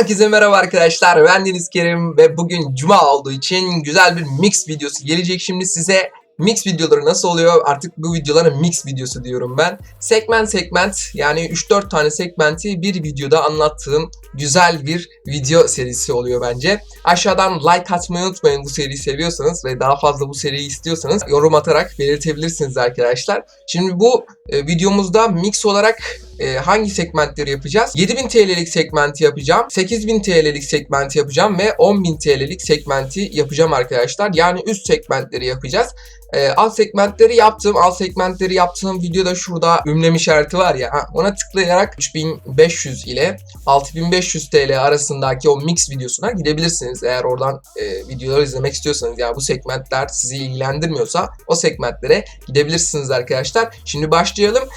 Herkese merhaba arkadaşlar. Ben Deniz Kerim ve bugün cuma olduğu için güzel bir mix videosu gelecek şimdi size. Mix videoları nasıl oluyor? Artık bu videolara mix videosu diyorum ben. Segment segment yani 3-4 tane segmenti bir videoda anlattığım güzel bir video serisi oluyor bence. Aşağıdan like atmayı unutmayın bu seriyi seviyorsanız ve daha fazla bu seriyi istiyorsanız yorum atarak belirtebilirsiniz arkadaşlar. Şimdi bu e, videomuzda mix olarak e, hangi segmentleri yapacağız? 7000 TL'lik segmenti yapacağım, 8000 TL'lik segmenti yapacağım ve 10000 TL'lik segmenti yapacağım arkadaşlar. Yani üst segmentleri yapacağız. E, alt segmentleri yaptım. Alt segmentleri yaptığım videoda şurada ünlem işareti var ya. Ona tıklayarak 3500 ile 6500 TL arasındaki o mix videosuna gidebilirsiniz. Eğer oradan e, videoları izlemek istiyorsanız yani bu segmentler sizi ilgilendirmiyorsa o segmentlere gidebilirsiniz arkadaşlar. Şimdi başlayalım.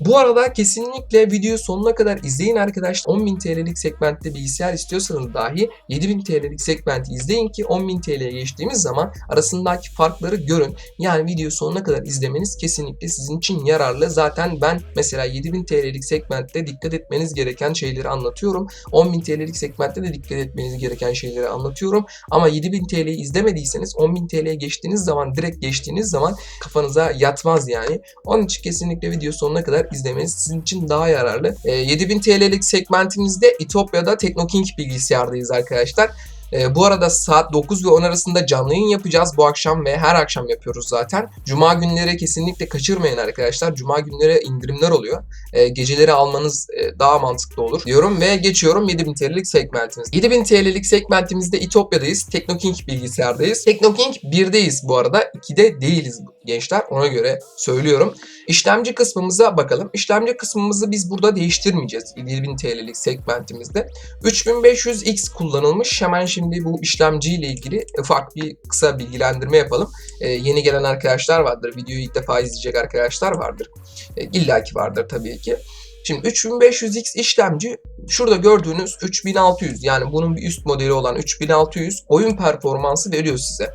Bu arada kesinlikle videoyu sonuna kadar izleyin arkadaşlar. 10.000 TL'lik segmentte bilgisayar istiyorsanız dahi 7.000 TL'lik segmenti izleyin ki 10.000 TL'ye geçtiğimiz zaman arasındaki farkları görün. Yani videoyu sonuna kadar izlemeniz kesinlikle sizin için yararlı. Zaten ben mesela 7.000 TL'lik segmentte dikkat etmeniz gereken şeyleri anlatıyorum. 10.000 TL'lik segmentte de dikkat etmeniz gereken şeyleri anlatıyorum. Ama 7.000 TL'yi izlemediyseniz 10.000 TL'ye geçtiğiniz zaman direkt geçtiğiniz zaman kafanıza yatmaz yani. Onun için kesinlikle video sonuna kadar izlemeniz sizin için daha yararlı. E, 7000 TL'lik segmentimizde İtopya'da Teknoking bilgisayardayız arkadaşlar. E, bu arada saat 9 ve 10 arasında canlı yayın yapacağız bu akşam ve her akşam yapıyoruz zaten. Cuma günleri kesinlikle kaçırmayın arkadaşlar. Cuma günleri indirimler oluyor. E, geceleri almanız e, daha mantıklı olur diyorum ve geçiyorum 7000 TL'lik segmentimiz. 7000 TL'lik segmentimizde İtopya'dayız. Teknoking bilgisayardayız. Teknoking 1'deyiz bu arada. 2'de değiliz gençler. Ona göre söylüyorum. İşlemci kısmımıza bakalım. İşlemci kısmımızı biz burada değiştirmeyeceğiz. 7000 TL'lik segmentimizde. 3500X kullanılmış. Hemen şimdi bu işlemci ile ilgili ufak bir kısa bilgilendirme yapalım. Ee, yeni gelen arkadaşlar vardır. Videoyu ilk defa izleyecek arkadaşlar vardır. Ee, İlla ki vardır tabii ki. Şimdi 3500X işlemci şurada gördüğünüz 3600 yani bunun bir üst modeli olan 3600 oyun performansı veriyor size.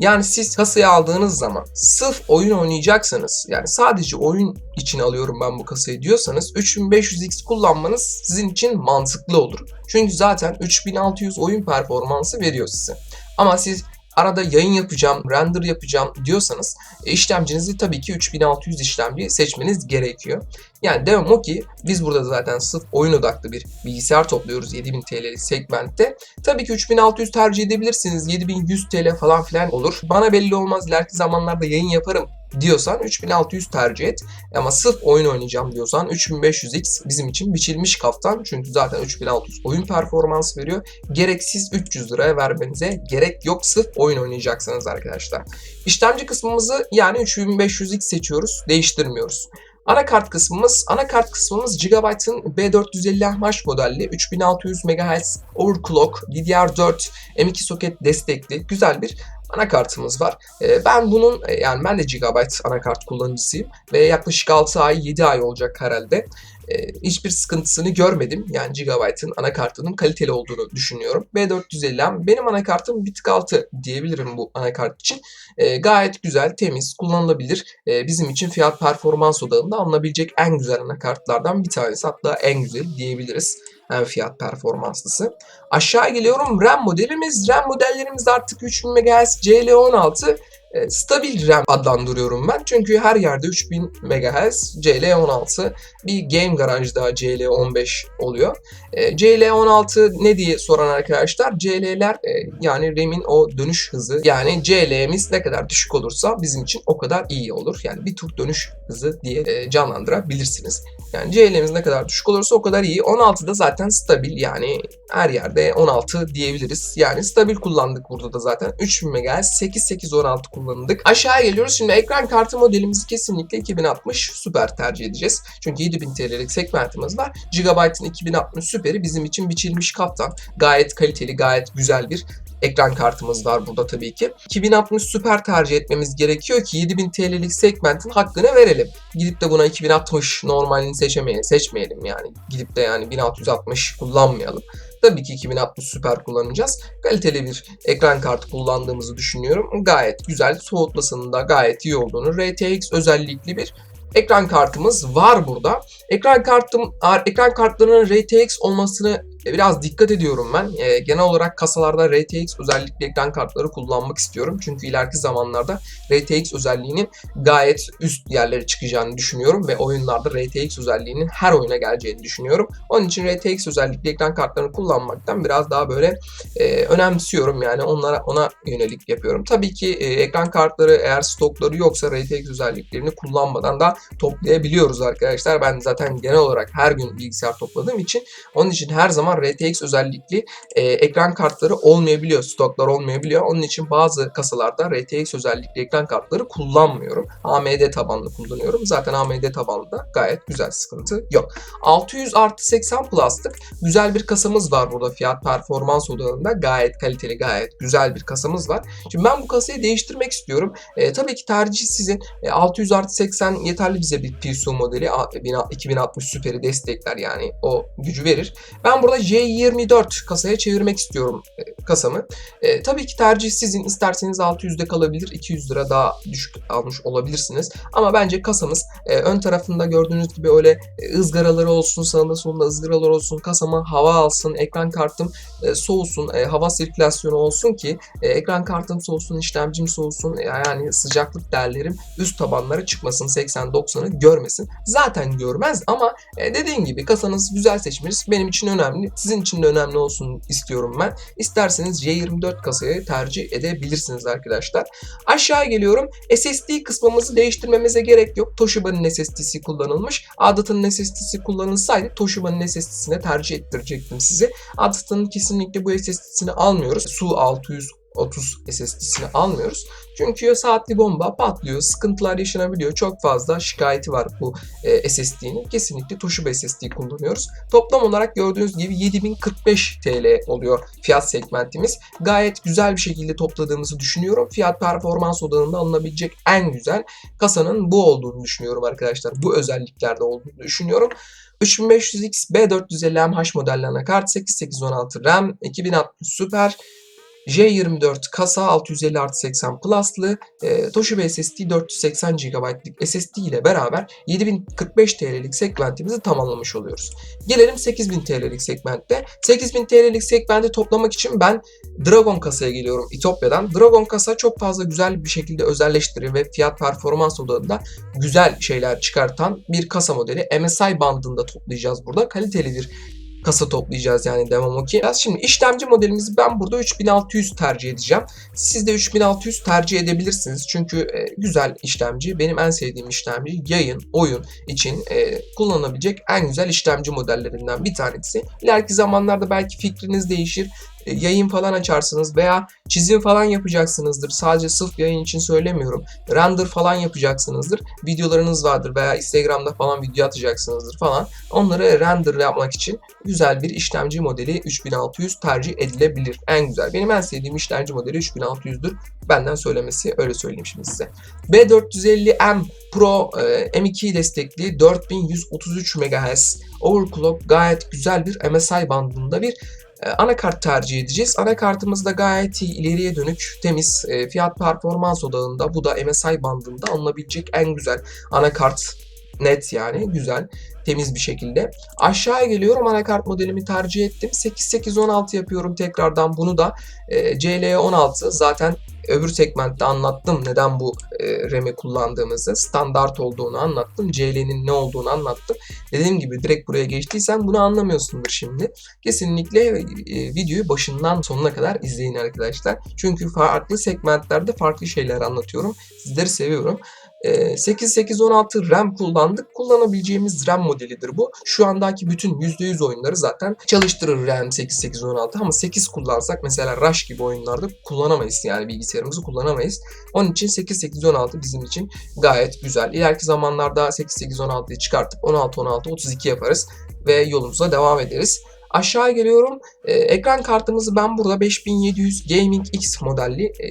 Yani siz kasayı aldığınız zaman sırf oyun oynayacaksanız yani sadece oyun için alıyorum ben bu kasayı diyorsanız 3500X kullanmanız sizin için mantıklı olur. Çünkü zaten 3600 oyun performansı veriyor size. Ama siz arada yayın yapacağım, render yapacağım diyorsanız e, işlemcinizi tabii ki 3600 işlemci seçmeniz gerekiyor. Yani devam o ki biz burada zaten sırf oyun odaklı bir bilgisayar topluyoruz 7000 TL'lik segmentte. Tabii ki 3600 tercih edebilirsiniz. 7100 TL falan filan olur. Bana belli olmaz. İleriki zamanlarda yayın yaparım diyorsan 3600 tercih et. Ama sırf oyun oynayacağım diyorsan 3500X bizim için biçilmiş kaftan. Çünkü zaten 3600 oyun performansı veriyor. Gereksiz 300 liraya vermenize gerek yok sırf oyun oynayacaksanız arkadaşlar. İşlemci kısmımızı yani 3500X seçiyoruz. Değiştirmiyoruz. Anakart kısmımız, anakart kısmımız Gigabyte'ın B450 modelli 3600 MHz overclock DDR4 M2 soket destekli güzel bir anakartımız var. Ee, ben bunun e, yani ben de Gigabyte anakart kullanıcısıyım ve yaklaşık 6 ay 7 ay olacak herhalde. Ee, hiçbir sıkıntısını görmedim. Yani Gigabyte'ın anakartının kaliteli olduğunu düşünüyorum. B450M benim anakartım bir tık altı diyebilirim bu anakart için. Ee, gayet güzel, temiz, kullanılabilir. bizim için fiyat performans odağında alınabilecek en güzel anakartlardan bir tanesi. Hatta en güzel diyebiliriz hem fiyat performanslısı. Aşağı geliyorum RAM modelimiz. RAM modellerimiz artık 3000 MHz CL16 e, stabil RAM adlandırıyorum ben. Çünkü her yerde 3000 MHz CL16 bir game garajda CL15 oluyor. E, CL16 ne diye soran arkadaşlar CL'ler e, yani RAM'in o dönüş hızı yani CL'miz ne kadar düşük olursa bizim için o kadar iyi olur. Yani bir tur dönüş hızı diye e, canlandırabilirsiniz. Yani CL'miz ne kadar düşük olursa o kadar iyi. 16 da zaten stabil yani her yerde 16 diyebiliriz. Yani stabil kullandık burada da zaten. 3000 MHz 8816 kullandık. Aşağıya geliyoruz. Şimdi ekran kartı modelimizi kesinlikle 2060 Super tercih edeceğiz. Çünkü 7000 TL'lik segmentimiz var. Gigabyte'ın 2060 Super'i bizim için biçilmiş kaftan. Gayet kaliteli, gayet güzel bir ekran kartımız var burada tabii ki. 2060 Super tercih etmemiz gerekiyor ki 7000 TL'lik segmentin hakkını verelim. Gidip de buna 2060 normalini seçemeyelim, seçmeyelim yani. Gidip de yani 1660 kullanmayalım. Tabii ki 2060 Super kullanacağız. Kaliteli bir ekran kartı kullandığımızı düşünüyorum. Gayet güzel, soğutmasının da gayet iyi olduğunu, RTX özellikli bir ekran kartımız var burada. Ekran kartım ekran kartlarının RTX olmasını biraz dikkat ediyorum ben. E, genel olarak kasalarda RTX özellikle ekran kartları kullanmak istiyorum. Çünkü ileriki zamanlarda RTX özelliğinin gayet üst yerlere çıkacağını düşünüyorum ve oyunlarda RTX özelliğinin her oyuna geleceğini düşünüyorum. Onun için RTX özellikle ekran kartlarını kullanmaktan biraz daha böyle e, önemsiyorum yani onlara ona yönelik yapıyorum. Tabii ki e, ekran kartları eğer stokları yoksa RTX özelliklerini kullanmadan da toplayabiliyoruz arkadaşlar. Ben zaten genel olarak her gün bilgisayar topladığım için onun için her zaman RTX özellikli e, ekran kartları olmayabiliyor, stoklar olmayabiliyor. Onun için bazı kasalarda RTX özellikli ekran kartları kullanmıyorum. AMD tabanlı kullanıyorum. Zaten AMD tabanlı da gayet güzel sıkıntı yok. 600 artı 80 Plus'lık güzel bir kasamız var burada fiyat performans odağında. Gayet kaliteli, gayet güzel bir kasamız var. Şimdi ben bu kasayı değiştirmek istiyorum. E, tabii ki tercih sizin. E, 600 artı 80 yeterli bize bir PSU modeli. A- 2060 Super'i destekler yani o gücü verir. Ben burada J24 kasaya çevirmek istiyorum e, kasamı. E, tabii ki tercih sizin. İsterseniz 600'de kalabilir. 200 lira daha düşük almış olabilirsiniz. Ama bence kasamız e, ön tarafında gördüğünüz gibi öyle e, ızgaraları olsun, sağında solunda ızgaralar olsun, kasama hava alsın, ekran kartım e, soğusun, e, hava sirkülasyonu olsun ki e, ekran kartım soğusun, işlemcim soğusun, e, yani sıcaklık değerlerim üst tabanlara çıkmasın, 80-90'ı görmesin. Zaten görmez ama e, dediğim gibi kasanız güzel seçmeniz benim için önemli. Sizin için de önemli olsun istiyorum ben. İsterseniz J24 kasayı tercih edebilirsiniz arkadaşlar. Aşağı geliyorum. SSD kısmımızı değiştirmemize gerek yok. Toshiba'nın SSD'si kullanılmış. Adat'ın SSD'si kullanılsaydı Toshiba'nın SSD'sine tercih ettirecektim size. Adat'ın kesinlikle bu SSD'sini almıyoruz. Su 600 30 SSD'sini almıyoruz. Çünkü saatli bomba patlıyor, sıkıntılar yaşanabiliyor. Çok fazla şikayeti var bu e, SSD'nin. Kesinlikle Toshiba SSD kullanıyoruz. Toplam olarak gördüğünüz gibi 7045 TL oluyor fiyat segmentimiz. Gayet güzel bir şekilde topladığımızı düşünüyorum. Fiyat performans odağında alınabilecek en güzel kasanın bu olduğunu düşünüyorum arkadaşlar. Bu özelliklerde olduğunu düşünüyorum. 3500X B450MH modelli anakart, 8816 RAM, 2060 Super, J24 kasa 650 artı 80 Plus'lı e, Toshiba SSD 480 GB'lık SSD ile beraber 7045 TL'lik segmentimizi tamamlamış oluyoruz. Gelelim 8000 TL'lik segmentte. 8000 TL'lik segmenti toplamak için ben Dragon kasaya geliyorum İtopya'dan. Dragon kasa çok fazla güzel bir şekilde özelleştiriyor ve fiyat performans odağında güzel şeyler çıkartan bir kasa modeli. MSI bandında toplayacağız burada. Kaliteli bir kasa toplayacağız yani devamı ki. Şimdi işlemci modelimizi ben burada 3600 tercih edeceğim. Siz de 3600 tercih edebilirsiniz. Çünkü e, güzel işlemci. Benim en sevdiğim işlemci yayın, oyun için e, kullanabilecek en güzel işlemci modellerinden bir tanesi. İleriki zamanlarda belki fikriniz değişir yayın falan açarsınız veya çizim falan yapacaksınızdır. Sadece sırf yayın için söylemiyorum. Render falan yapacaksınızdır. Videolarınız vardır veya Instagram'da falan video atacaksınızdır falan. Onları render yapmak için güzel bir işlemci modeli 3600 tercih edilebilir. En güzel. Benim en sevdiğim işlemci modeli 3600'dür. Benden söylemesi öyle söyleyeyim şimdi size. B450M Pro e, M2 destekli 4133 MHz overclock gayet güzel bir MSI bandında bir e, anakart tercih edeceğiz. Anakartımız da gayet iyi, ileriye dönük, temiz, e, fiyat performans odağında. Bu da MSI bandında alınabilecek en güzel anakart net yani güzel temiz bir şekilde. Aşağıya geliyorum anakart modelimi tercih ettim. 8816 yapıyorum tekrardan bunu da e, CL16 zaten öbür segmentte anlattım neden bu e, RAM'i kullandığımızı, standart olduğunu anlattım, CL'nin ne olduğunu anlattım. Dediğim gibi direkt buraya geçtiysen bunu anlamıyorsundur şimdi. Kesinlikle e, videoyu başından sonuna kadar izleyin arkadaşlar. Çünkü farklı segmentlerde farklı şeyler anlatıyorum. Sizleri seviyorum. 8816 RAM kullandık. Kullanabileceğimiz RAM modelidir bu. Şu andaki bütün %100 oyunları zaten çalıştırır RAM 8816 ama 8 kullansak mesela Rush gibi oyunlarda kullanamayız yani bilgisayarımızı kullanamayız. Onun için 8816 bizim için gayet güzel. İleriki zamanlarda 8816'yı çıkartıp 16 16 32 yaparız ve yolumuza devam ederiz. Aşağı geliyorum. Ee, ekran kartımızı ben burada 5700 Gaming X modelli e,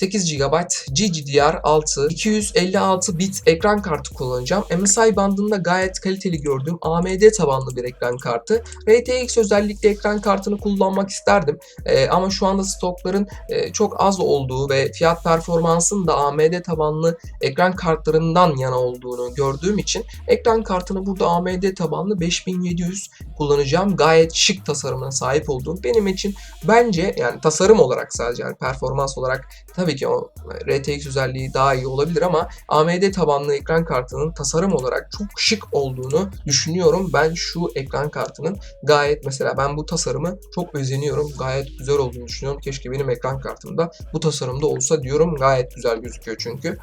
8 GB GDDR6 256 bit ekran kartı kullanacağım. MSI bandında gayet kaliteli gördüğüm AMD tabanlı bir ekran kartı. RTX özellikle ekran kartını kullanmak isterdim. Ee, ama şu anda stokların e, çok az olduğu ve fiyat performansın da AMD tabanlı ekran kartlarından yana olduğunu gördüğüm için ekran kartını burada AMD tabanlı 5700 kullanacağım. Gayet şık tasarımına sahip olduğum benim için bence yani tasarım olarak sadece yani performans olarak tabii ki o RTX özelliği daha iyi olabilir ama AMD tabanlı ekran kartının tasarım olarak çok şık olduğunu düşünüyorum. Ben şu ekran kartının gayet mesela ben bu tasarımı çok özeniyorum. Gayet güzel olduğunu düşünüyorum. Keşke benim ekran kartımda bu tasarımda olsa diyorum. Gayet güzel gözüküyor çünkü.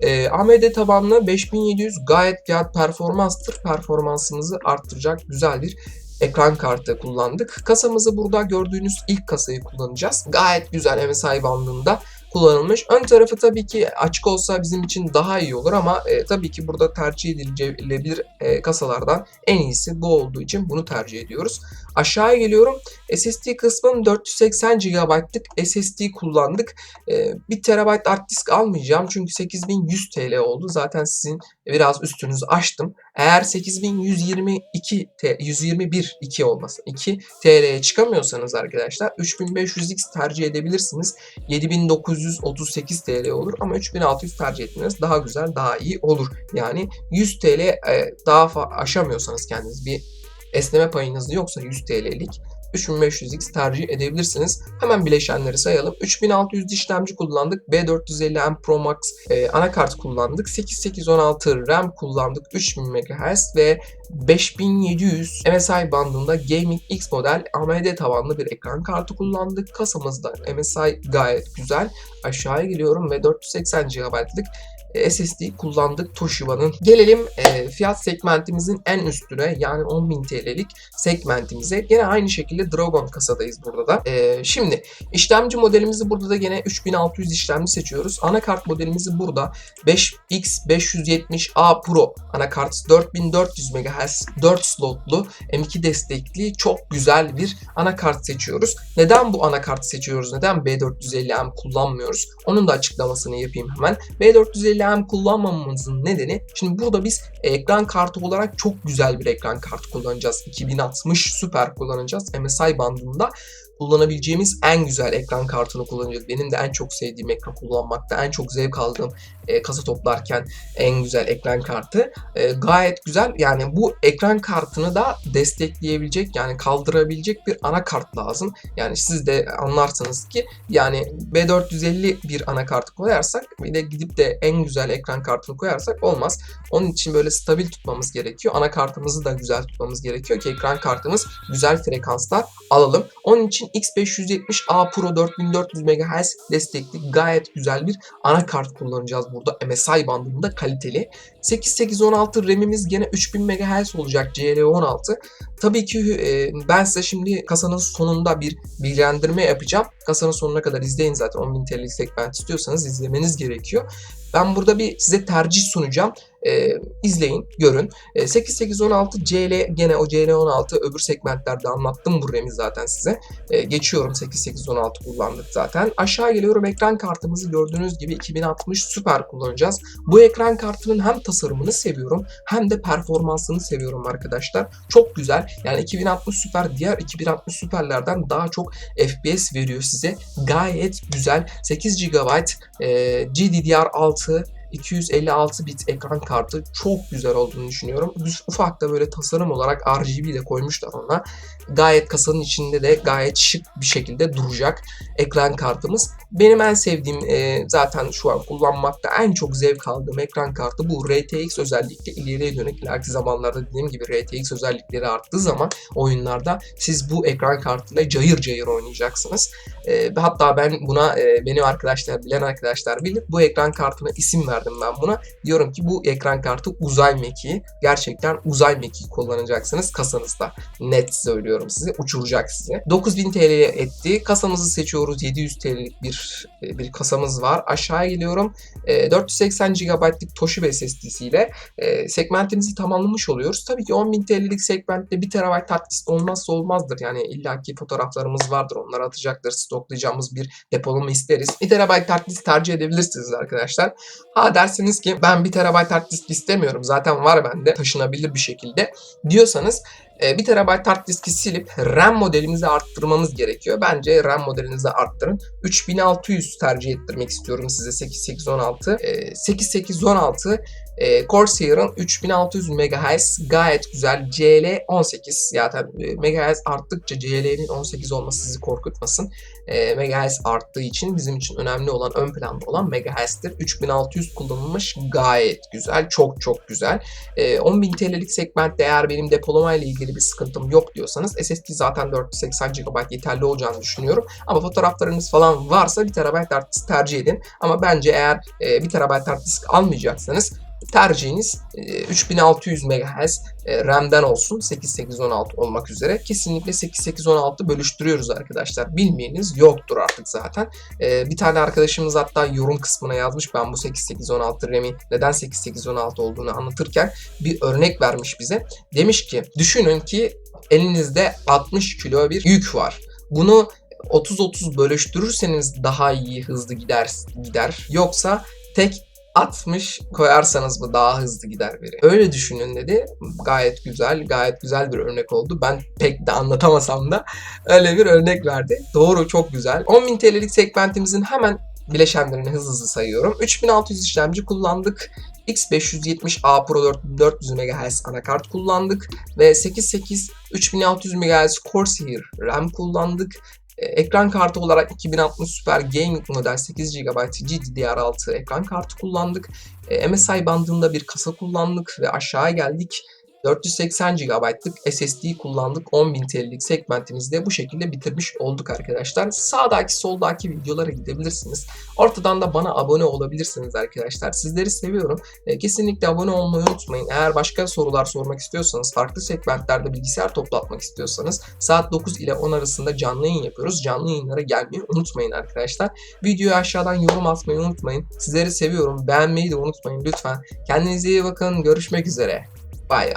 Ee, AMD tabanlı 5700 gayet fiyat performanstır. Performansımızı arttıracak güzel bir ekran kartı kullandık. Kasamızı burada gördüğünüz ilk kasayı kullanacağız. Gayet güzel MSI bandında kullanılmış. Ön tarafı tabii ki açık olsa bizim için daha iyi olur ama e, tabii ki burada tercih edilebilir e, kasalardan en iyisi bu olduğu için bunu tercih ediyoruz. Aşağıya geliyorum. SSD kısmım 480 GB'lık SSD kullandık. E, 1 TB hard disk almayacağım çünkü 8100 TL oldu. Zaten sizin biraz üstünüzü açtım. Eğer 8122 T, 121 2 olmasın 2 TL'ye çıkamıyorsanız arkadaşlar 3500X tercih edebilirsiniz. 7938 TL olur ama 3600 tercih etmeniz daha güzel, daha iyi olur. Yani 100 TL e, daha aşamıyorsanız kendiniz bir esneme payınız yoksa 100 TL'lik 3500X tercih edebilirsiniz. Hemen bileşenleri sayalım. 3600 işlemci kullandık. B450M Pro Max e, anakart kullandık. 8816 RAM kullandık. 3000 MHz ve 5700 MSI bandında Gaming X model AMD tabanlı bir ekran kartı kullandık. Kasamızda MSI gayet güzel. Aşağıya geliyorum ve 480 GB'lık SSD kullandık Toshiba'nın. Gelelim e, fiyat segmentimizin en üstüne yani 10.000 TL'lik segmentimize. Gene aynı şekilde Dragon kasadayız burada da. E, şimdi işlemci modelimizi burada da gene 3600 işlemci seçiyoruz. Anakart modelimizi burada 5X570A Pro anakart 4400 MHz 4 slotlu M2 destekli çok güzel bir anakart seçiyoruz. Neden bu anakart seçiyoruz? Neden B450M kullanmıyoruz? Onun da açıklamasını yapayım hemen. B450 RAM kullanmamamızın nedeni şimdi burada biz ekran kartı olarak çok güzel bir ekran kartı kullanacağız. 2060 süper kullanacağız MSI bandında kullanabileceğimiz en güzel ekran kartını kullanacağız. Benim de en çok sevdiğim ekran kullanmakta, en çok zevk aldığım e, kasa toplarken en güzel ekran kartı. E, gayet güzel. Yani bu ekran kartını da destekleyebilecek yani kaldırabilecek bir anakart lazım. Yani siz de anlarsınız ki yani B450 bir anakart koyarsak bir de gidip de en güzel ekran kartını koyarsak olmaz. Onun için böyle stabil tutmamız gerekiyor. Anakartımızı da güzel tutmamız gerekiyor ki ekran kartımız güzel frekanslar alalım. Onun için X570A Pro 4400 MHz destekli gayet güzel bir anakart kullanacağız burada MSI bandında kaliteli. 8816 RAM'imiz gene 3000 MHz olacak CL16. Tabii ki e, ben size şimdi kasanın sonunda bir bilgilendirme yapacağım. Kasanın sonuna kadar izleyin zaten 10.000 TL'lik segment istiyorsanız izlemeniz gerekiyor. Ben burada bir size tercih sunacağım. E, izleyin, görün. E, 8816 CL gene o CL16 öbür segmentlerde anlattım bu RAM'i zaten size. E, geçiyorum 8816 kullandık zaten. Aşağı geliyorum ekran kartımızı gördüğünüz gibi 2060 süper kullanacağız. Bu ekran kartının hem tasarımını seviyorum hem de performansını seviyorum arkadaşlar. Çok güzel. Yani 2060 süper diğer 2060 süperlerden daha çok FPS veriyor size. Gayet güzel. 8 GB e, GDDR6 256 bit ekran kartı çok güzel olduğunu düşünüyorum. Ufak da böyle tasarım olarak RGB de koymuşlar ona. Gayet kasanın içinde de gayet şık bir şekilde duracak ekran kartımız. Benim en sevdiğim e, zaten şu an kullanmakta en çok zevk aldığım ekran kartı bu RTX özellikle ileriye dönük ileriki zamanlarda dediğim gibi RTX özellikleri arttığı zaman oyunlarda siz bu ekran kartıyla cayır cayır oynayacaksınız. E, hatta ben buna e, benim arkadaşlar bilen arkadaşlar bilir bu ekran kartına isim verdim ben buna. Diyorum ki bu ekran kartı uzay mekiği. Gerçekten uzay mekiği kullanacaksınız kasanızda. Net söylüyorum söylüyorum size. Uçuracak sizi. 9000 TL'ye etti. Kasamızı seçiyoruz. 700 TL'lik bir e, bir kasamız var. Aşağıya geliyorum. E, 480 GB'lık Toshiba SSD'siyle segmentimizi tamamlamış oluyoruz. Tabii ki 10.000 TL'lik segmentte 1 TB hard disk olmazsa olmazdır. Yani illaki fotoğraflarımız vardır. Onları atacaktır. Stoklayacağımız bir depolama isteriz. 1 TB hard disk tercih edebilirsiniz arkadaşlar. Ha derseniz ki ben 1 TB hard disk istemiyorum. Zaten var bende taşınabilir bir şekilde diyorsanız 1 TB hard diski silip RAM modelimizi arttırmamız gerekiyor. Bence RAM modelinizi arttırın. 3600 tercih ettirmek istiyorum size 8816. E, 8816 e, Corsair'ın 3600 MHz gayet güzel. CL 18 zaten e, MHz arttıkça CL'nin 18 olması sizi korkutmasın. E, MHz arttığı için bizim için önemli olan ön planda olan MHz'tir. 3600 kullanılmış gayet güzel. Çok çok güzel. E, 10.000 TL'lik segmentte eğer benim depolama ile ilgili bir sıkıntım yok diyorsanız SSD zaten 480 GB yeterli olacağını düşünüyorum. Ama fotoğraflarınız falan varsa 1 TB hard disk tercih edin. Ama bence eğer e, 1 TB hard disk almayacaksanız tercihiniz e, 3600 MHz e, RAM'den olsun 8816 olmak üzere. Kesinlikle 8816 bölüştürüyoruz arkadaşlar. Bilmeyeniniz yoktur artık zaten. E, Bir tane arkadaşımız hatta yorum kısmına yazmış. Ben bu 8816 RAM'i neden 8816 olduğunu anlatırken bir örnek vermiş bize. Demiş ki düşünün ki elinizde 60 kilo bir yük var. Bunu 30-30 bölüştürürseniz daha iyi hızlı gider gider. Yoksa tek 60 koyarsanız mı daha hızlı gider veri. Öyle düşünün dedi. Gayet güzel, gayet güzel bir örnek oldu. Ben pek de anlatamasam da öyle bir örnek verdi. Doğru, çok güzel. 10.000 TL'lik segmentimizin hemen bileşenlerini hızlı hızlı sayıyorum. 3600 işlemci kullandık. X570A Pro 4400 MHz anakart kullandık ve 88 3600 MHz Corsair RAM kullandık. Ekran kartı olarak 2060 Super Gaming model 8 GB GDDR6 ekran kartı kullandık. E, MSI bandında bir kasa kullandık ve aşağıya geldik. 480 GB'lık SSD kullandık. 10.000 TL'lik segmentimizde bu şekilde bitirmiş olduk arkadaşlar. Sağdaki soldaki videolara gidebilirsiniz. Ortadan da bana abone olabilirsiniz arkadaşlar. Sizleri seviyorum. E, kesinlikle abone olmayı unutmayın. Eğer başka sorular sormak istiyorsanız, farklı segmentlerde bilgisayar toplatmak istiyorsanız saat 9 ile 10 arasında canlı yayın yapıyoruz. Canlı yayınlara gelmeyi unutmayın arkadaşlar. Videoyu aşağıdan yorum atmayı unutmayın. Sizleri seviyorum. Beğenmeyi de unutmayın lütfen. Kendinize iyi bakın. Görüşmek üzere. Bay.